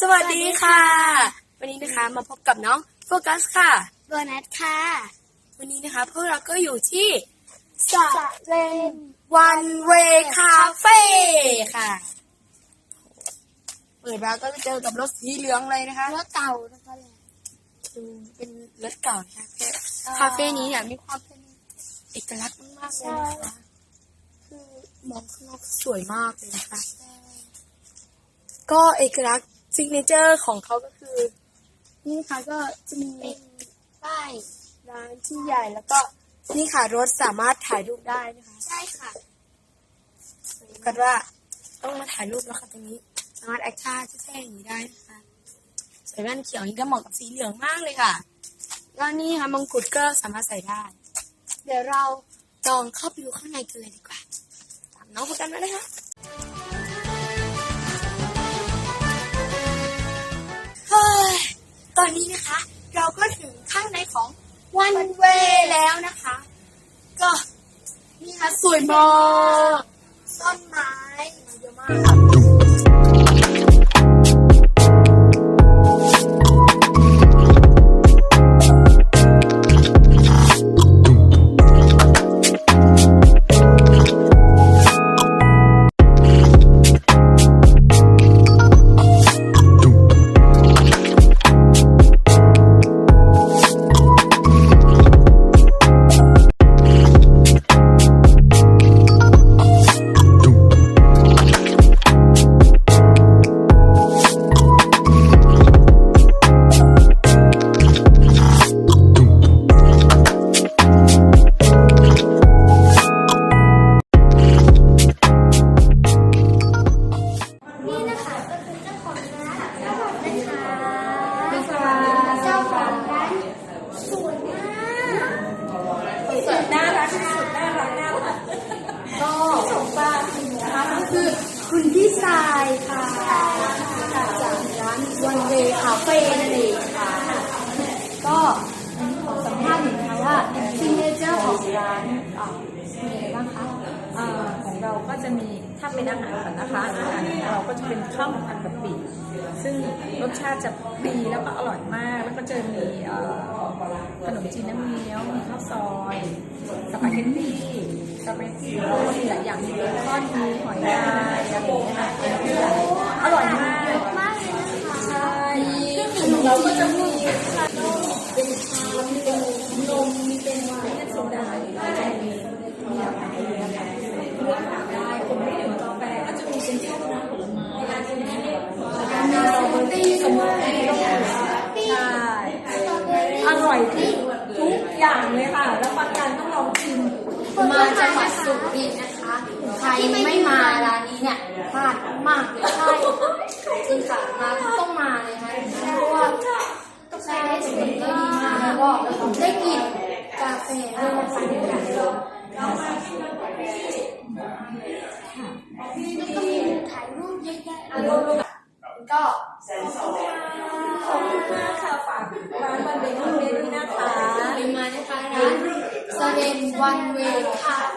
สวัสดีค่ะ วันนี้นะคะมาพบกับน้องโฟกัสค่ะ โบนัสค่ะ วันนี้นะคะพวกเราก็อยู่ที่สสะเลนวันเวคาเฟ่ค่ะ เปิดมาก็จะเจอกับรถสีเหลืองเลยนะคะ รถเก่านะคะเลยคือเป็นรถเก่านะคะคาเฟ่นี้เนี่ยมีความเป็นเอกลักษณ์มากๆเลยนะคะคือมองข้างนอกสวยมากเลยนะคะ ก็เอกลักษณ์ ซิกเนเจอร์ของเขาก็คือ นี่ค่ะก็จะมีเป็นป้ายร้านที่ใหญ่แล้วก็นี่ค่ะรถสามารถถ่ายรูปได้นะคะใช่ค่ะกันว่าต้องมาถ่ายรูปแล้วค่ะตรงนี้สามารถแอคท่าแท้ๆอย่างนี้ได้นะคะใส่แว่นเขียวนี่ก็เหมาะกับสีเหลืองมากเลยค่ะแล้วนี่ค่ะมงกุฎก็สามารถใส่ได้ เดี๋ยวเราลองเข้าไปดูข้างในกันเลยดีกว่าตามน้องโฟกันมาเลยค่ะ อนนี้นะคะ เราก็ถึงข้างในของวันเวแล้วนะคะ ก็นี่ค่ะสวยมากต้นไม้เยอะมาก วันเวคาเฟ่นั่นเองค่ะ ก็สัมภาษณ์หน่อยนะว่าซิงเกิลเจอร์ของร้านอ่าเป็นยังไงบ้างคะของเราก็จะมีถ้าเป็นอาหารก่อนนะคะอาหารของเราก็จะเป็นข้าวหมันผัดกะปิซึ่งรสชาติจะดีแล้วก็อร่อยมาก แล้วก็จะมีขนมจีนน้ำเงี้ยวมีข้าวซอยสปาเกตตี้สปาเกตตี้มีหลายอย่างมีเบคอนมีหอยลาย ก็จะมีเป็นชามีเป็นนมมีเป็นวน์โซดาก็จะมีมีหลากหลายเลยนะคะเลือกหาได้คนไม่ดื่มกาแฟก็จะมีเป็นชาน้ำผลไม้ร้านนี้มีสมูทตี้สมูทตี้ใช่อร่อยที่ทุกอย่างเลยค่ะแล้วประกันต้องลองชิมมาจังหวัดสุรินทร์นะคะใครไม่มาร้านนี้เนี่ยพลาดมากเลยใช่ มากค่ะฝากร้านวันเวทีด้วยนะคะอย่าลืมมานะคะร้านเซเว่นวันเวคาเฟ่ค่ะ